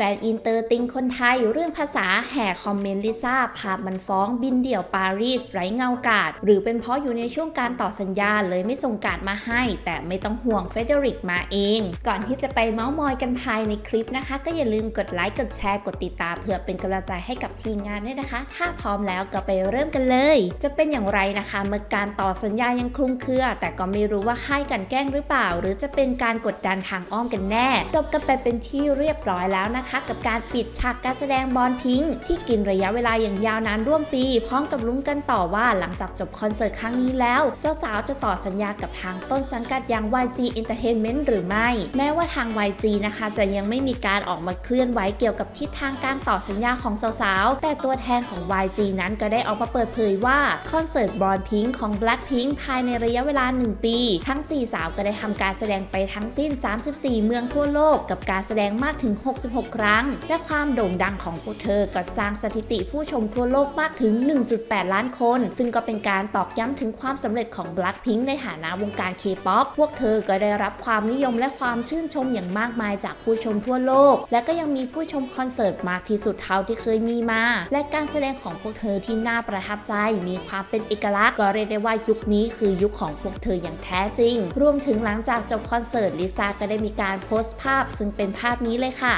ฟนอินเตอร์ติงคนไทยเรื่องภาษาแห่คอมเมนต์ลิซ่าภาพมันฟ้องบินเดี่ยวปารีสไร้เงากาด หรือเป็นเพราะอยู่ในช่วงการต่อสัญญาเลยไม่ส่งการดมาให้ แต่ไม่ต้องห่วงเฟเดริกมาเอง ก่อนที่จะไปเมาส์มอยกันภายในคลิปนะคะ ก็อย่าลืมกดไลค์กดแชร์กดติดตามเพื่อเป็นกำลังใจให้กับทีมงานด้วยนะคะ ถ้าพร้อมแล้วก็ไปเริ่มกันเลย จะเป็นอย่างไรนะคะ เมื่อการต่อสัญญายังคลุมเครือ แต่ก็ไม่รู้ว่าค่ายกันแกล้งหรือเปล่า หรือจะเป็นการกดดันทางอ้อมกันแน่ จบกันไปเป็นที่เรียบร้อยแล้วนะคะกับการปิดฉากการแสดงบอลพิงค์ที่กินระยะเวลาอย่างยาวนานร่วมปี พร้อมกับลุ้นกันต่อว่าหลังจากจบคอนเสิร์ตครั้งนี้แล้ว เจ้าสาวจะต่อสัญญากับทางต้นสังกัดอย่าง YG Entertainment หรือไม่ แม้ว่าทาง YG นะคะจะยังไม่มีการออกมาเคลื่อนไหวเกี่ยวกับทิศทางการต่อสัญญาของสาวๆ แต่ตัวแทนของ YG นั้นก็ได้ออกมาเปิดเผยว่าคอนเสิร์ตบอลพิงค์ของ Blackpink ภายในระยะเวลา 1 ปี ทั้ง 4 สาวก็ได้ทำการแสดงไปทั้งสิ้น 34 เมืองทั่วโลกกับการแสดงมากถึง 66 ครั้ง และความโด่งดังของพวกเธอก็สร้างสถิติผู้ชมทั่วโลกมากถึง 1.8 ล้านคน ซึ่งก็เป็นการตอกย้ำถึงความสำเร็จของ Blackpink ในฐานะวงการ K-POP พวกเธอก็ได้รับความนิยมและความชื่นชมอย่างมากมายจากผู้ชมทั่วโลก และก็ยังมีผู้ชมคอนเสิร์ตมากที่สุดเท่าที่เคยมีมา และการแสดงของพวกเธอที่น่าประทับใจ มีความเป็นเอกลักษณ์ก็เรียกได้ว่ายุคนี้คือยุคของพวกเธออย่างแท้จริง รวมถึงหลังจากจบคอนเสิร์ตลิซ่าก็ได้มีการโพสต์ภาพ ซึ่งเป็นภาพนี้เลยค่ะ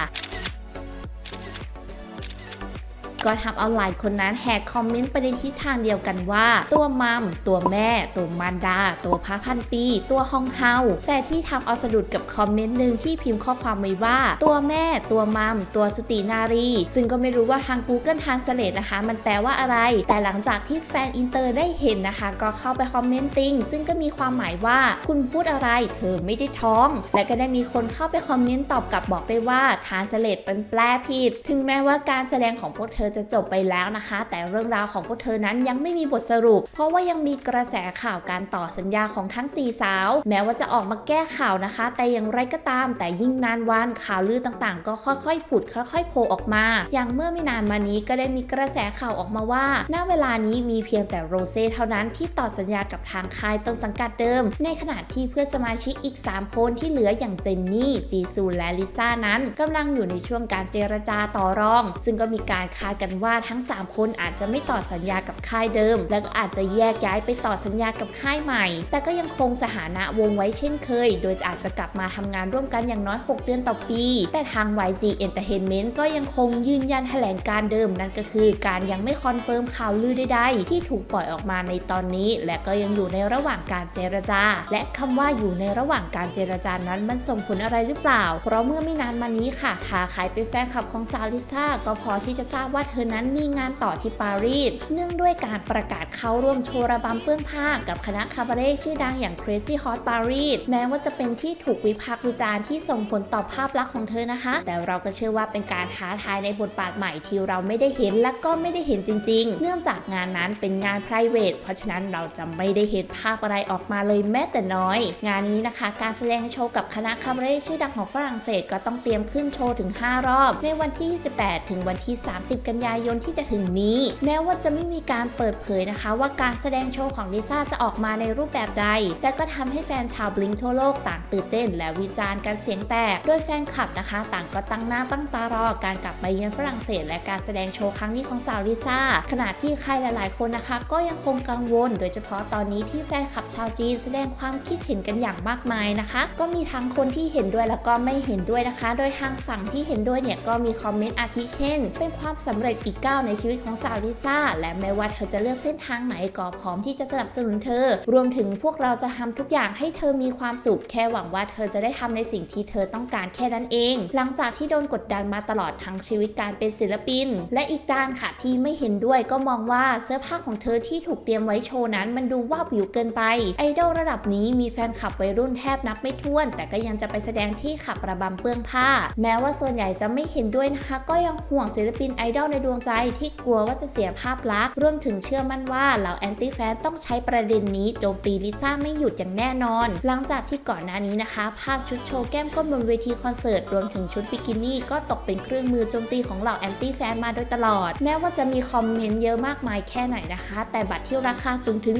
ก็ทำเอาหลายคนนั้นแหกคอมเมนต์ไปในทิศทางเดียวกันว่า ตัวมัม ตัวแม่ ตัวมารดา ตัวพระพันปี ตัวฮองเฮาแต่ที่ทำเอาสะดุดกับคอมเมนต์หนึ่งที่พิมพ์ข้อความไว้ว่า ตัวแม่ ตัวมัม ตัวสุตินารี ซึ่งก็ไม่รู้ว่าทาง Google Translate นะคะ มันแปลว่าอะไร แต่หลังจากที่แฟนอินเตอร์ได้เห็นนะคะ ก็เข้าไปคอมเมนต์ติงซึ่งก็มีความหมายว่าคุณพูดอะไร เธอไม่ได้ท้อง และก็ได้มีคนเข้าไปคอมเมนต์ตอบกลับบอกได้ว่าทานสเลตเป็นแปลผิด ถึงแม้ว่าการแสดงของพวกเธอจะจบไปแล้วนะคะ แต่เรื่องราวของพวกเธอนั้นยังไม่มีบทสรุป เพราะว่ายังมีกระแสข่าวการต่อสัญญาของทั้ง 4 สาว แม้ว่าจะออกมาแก้ข่าวนะคะ แต่อย่างไรก็ตาม แต่ยิ่งนานวันข่าวลือต่างๆ ก็ค่อยๆผุดค่อยๆโผล่ออกมา อย่างเมื่อไม่นานมานี้ก็ได้มีกระแสข่าวออกมาว่า ณ เวลานี้มีเพียงแต่โรเซ่เท่านั้นที่ต่อสัญญากับทางค่ายต้นสังกัดเดิม ในขณะที่เพื่อนสมาชิกอีก 3 คนที่เหลืออย่างเจนนี่ จีซู และลิซ่านั้นกำลังอยู่ในช่วงการเจรจาต่อรอง ซึ่งก็มีการคาดกันว่าทั้ง 3 คนอาจจะไม่ต่อสัญญากับค่ายเดิม และก็อาจจะแยกย้ายไปต่อสัญญากับค่ายใหม่ แต่ก็ยังคงสถานะวงไว้เช่นเคย โดยอาจจะกลับมาทำงานร่วมกันอย่างน้อย 6 เดือนต่อปี แต่ทาง YG Entertainment ก็ยังคงยืนยันแถลงการเดิมนั่นก็คือ การยังไม่คอนเฟิร์มข่าวลือใดๆที่ถูกปล่อยออกมาในตอนนี้ และก็ยังอยู่ในระหว่างการเจรจา และคำว่าอยู่ในระหว่างการเจรจานั้นมันส่งผลอะไรหรือเปล่า เพราะเมื่อไม่นานมานี้ค่ะถ้าใครเป็นแฟนคลับของซาลิซ่าก็พอที่จะทราบว่าเธอนั้นมีงานต่อที่ปารีส เนื่องด้วยการประกาศเข้าร่วมโชว์ระบำเปื้องผ้ากับคณะคาบาเร่ชื่อดังอย่าง Crazy Hot Paris แม้ว่าจะเป็นที่ถูกวิพากษ์วิจารณ์ที่ส่งผลต่อภาพลักษณ์ของเธอนะคะ แต่เราก็เชื่อว่าเป็นการท้าทายในบทบาทใหม่ที่เราไม่ได้เห็นและก็ไม่ได้เห็นจริง ๆ เนื่องจากงานนั้นเป็นงาน p r i v a t เพราะฉะนั้นเราจะไม่ได้เห็นภาพอะไรออกมาเลยแม้แต่น้อย งานนี้นะคะ การแสดงโชว์กับคณะคาบาเร่ชื่อดังของฝรั่งเศสก็ต้องเตรียมขึ้นโชว์ถึง 5 รอบ ในวันที่ 28 ถึงวันที่ 30 กันยายนที่จะถึงนี้ แม้ว่าจะไม่มีการเปิดเผยนะคะ ว่าการแสดงโชว์ของลิซ่าจะออกมาในรูปแบบใด แต่ก็ทำให้แฟนชาวบลิงทั่วโลกต่างตื่นเต้น และวิจารณ์กันเสียงแตก โดยแฟนคลับนะคะ ต่างก็ตั้งหน้าตั้งตารอการกลับไปเยือนฝรั่งเศส และการแสดงโชว์ครั้งนี้ของสาวลิซ่าขณะที่ใครหลาย ๆ คนนะคะ ก็ยังคงกังวล โดยเฉพาะตอนนี้ที่แฟนคลับชาวจีนแสดงความคิดเห็นกันอย่างมากมายนะคะ ก็มีทั้งคนที่เห็นด้วยแล้วก็ไม่เห็นด้วยนะคะ โดยทางฝั่งที่เห็นด้วยเนี่ยก็มีคอมเมนต์อาทิเช่น เป็นความสำเร็จอีกก้าวในชีวิตของสาวลิซ่า และแม้ว่าเธอจะเลือกเส้นทางไหนก็พร้อมที่จะสนับสนุนเธอ รวมถึงพวกเราจะทำทุกอย่างให้เธอมีความสุข แค่หวังว่าเธอจะได้ทำในสิ่งที่เธอต้องการแค่นั้นเอง หลังจากที่โดนกดดันมาตลอดทั้งชีวิตการเป็นศิลปิน และอีกด้านค่ะที่ไม่เห็นด้วยก็มองว่าเสื้อผ้าของเธอที่ถูกเตรียมไว้โชว์นั้น มันดูว่าวิวเกินไป ไอดอลระดับนี้มีแฟนคลับวัยรุ่นแทบนับไม่ถ้วน แต่ก็ยังจะไปแสดงที่ขับระบำเปื้องผ้า แม้ว่าส่วนใหญ่จะไม่เห็นด้วยนะคะ ก็ยังห่วงศิลปินไอดอลในดวงใจที่กลัวว่าจะเสียภาพลักษณ์รวมถึงเชื่อมั่นว่าเหล่าแอนตี้แฟนต้องใช้ประเด็นนี้โจมตีลิซ่าไม่หยุดอย่างแน่นอน หลังจากที่ก่อนหน้านี้นะคะ ภาพชุดโชว์แก้มก้นบนเวทีคอนเสิร์ตรวมถึงชุดบิกินี่ก็ตกเป็นเครื่องมือโจมตีของเหล่าแอนตี้แฟนมาโดยตลอด แม้ว่าจะมีคอมเมนต์เยอะมากมายแค่ไหนนะคะ แต่บัตรที่ราคาสูงถึง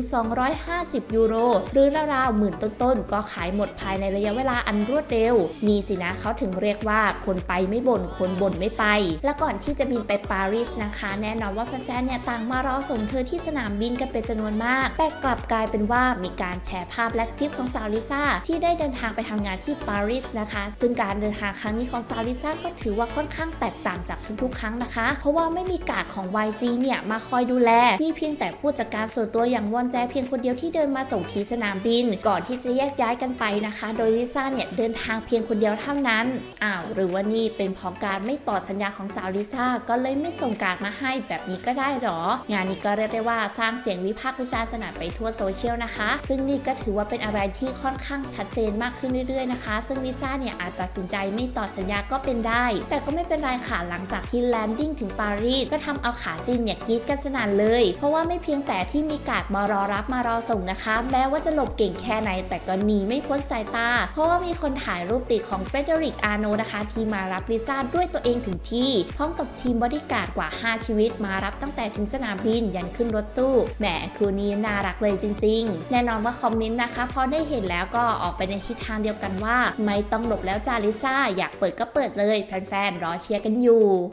250 ยูโร หรือราวๆหมื่นต้นๆ ก็ขายหมดภายในระยะเวลาอันรวดเร็ว นี่สินะเขาถึงเรียกว่าคนไปไม่บ่นคนบ่นไม่ไป และก่อนที่จะบินไปปารีสนะคะ แน่นอนว่าแฟนๆเนี่ยต่างมารอส่งเธอที่สนามบินกันเป็นจำนวนมาก แต่กลับกลายเป็นว่ามีการแชร์ภาพและคลิปของสาวลิซ่าที่ได้เดินทางไปทำงานที่ปารีสนะคะ ซึ่งการเดินทางครั้งนี้ของสาวลิซ่าก็ถือว่าค่อนข้างแตกต่างจากทุกๆ ครั้งนะคะ เพราะว่าไม่มีการ์ดของ YG เนี่ยมาคอยดูแล มีเพียงแต่ผู้จัดการส่วนตัวอย่างวอนแจเพียงคนเดียวที่เดินมาส่งที่สนามบิน ก่อนที่จะแยกย้ายกันไปนะคะ โดยลิซ่าเนี่ยเดินทางเพียงคนเดียวเท่านั้นอ้าวหรือว่านี่เป็นเพราะการไม่ต่อสัญญาของสาวลิซ่าก็เลยไม่ส่งการ์ดมาให้แบบนี้ก็ได้หรอ งานนี้ก็เรียกได้ว่าสร้างเสียงวิพากษ์วิจารณ์สนั่นไปทั่วโซเชียลนะคะ ซึ่งนี่ก็ถือว่าเป็นอะไรที่ค่อนข้างชัดเจนมากขึ้นเรื่อยๆนะคะ ซึ่งลิซ่าเนี่ยอาจตัดสินใจไม่ต่อสัญญาก็เป็นได้ แต่ก็ไม่เป็นไรค่ะหลังจากที่แลนดิ้งถึงปารีสก็ทำเอาขาจีนเนี่ยกรี๊ดกันสนั่นเลย เพราะว่าไม่เพียงแต่ที่มีการ์ดมารอรับมารอส่งนะคะ แม้ว่าจะหลบเก่งแค่ไหน แต่ก็หนีไม่พ้นสายตา เพราะว่ามีคนถ่ายรูปติดของเฟเดริกอาโนนะคะ ที่มารับลิซ่าด้วยตัวเองถึงที่พร้อมกับทีมบอดี้การ์ดกว่า 5 ชีวิตมารับตั้งแต่ถึงสนามบินยันขึ้นรถตู้แหมคู่นี้น่ารักเลยจริง ๆ แน่นอนว่าคอมเมนต์นะคะพอได้เห็นแล้วก็ออกไปในทิศทางเดียวกันว่า ไม่ต้องหลบแล้วจ้าลิซ่าอยากเปิดก็เปิดเลย แฟนๆรอเชียร์กันอยู่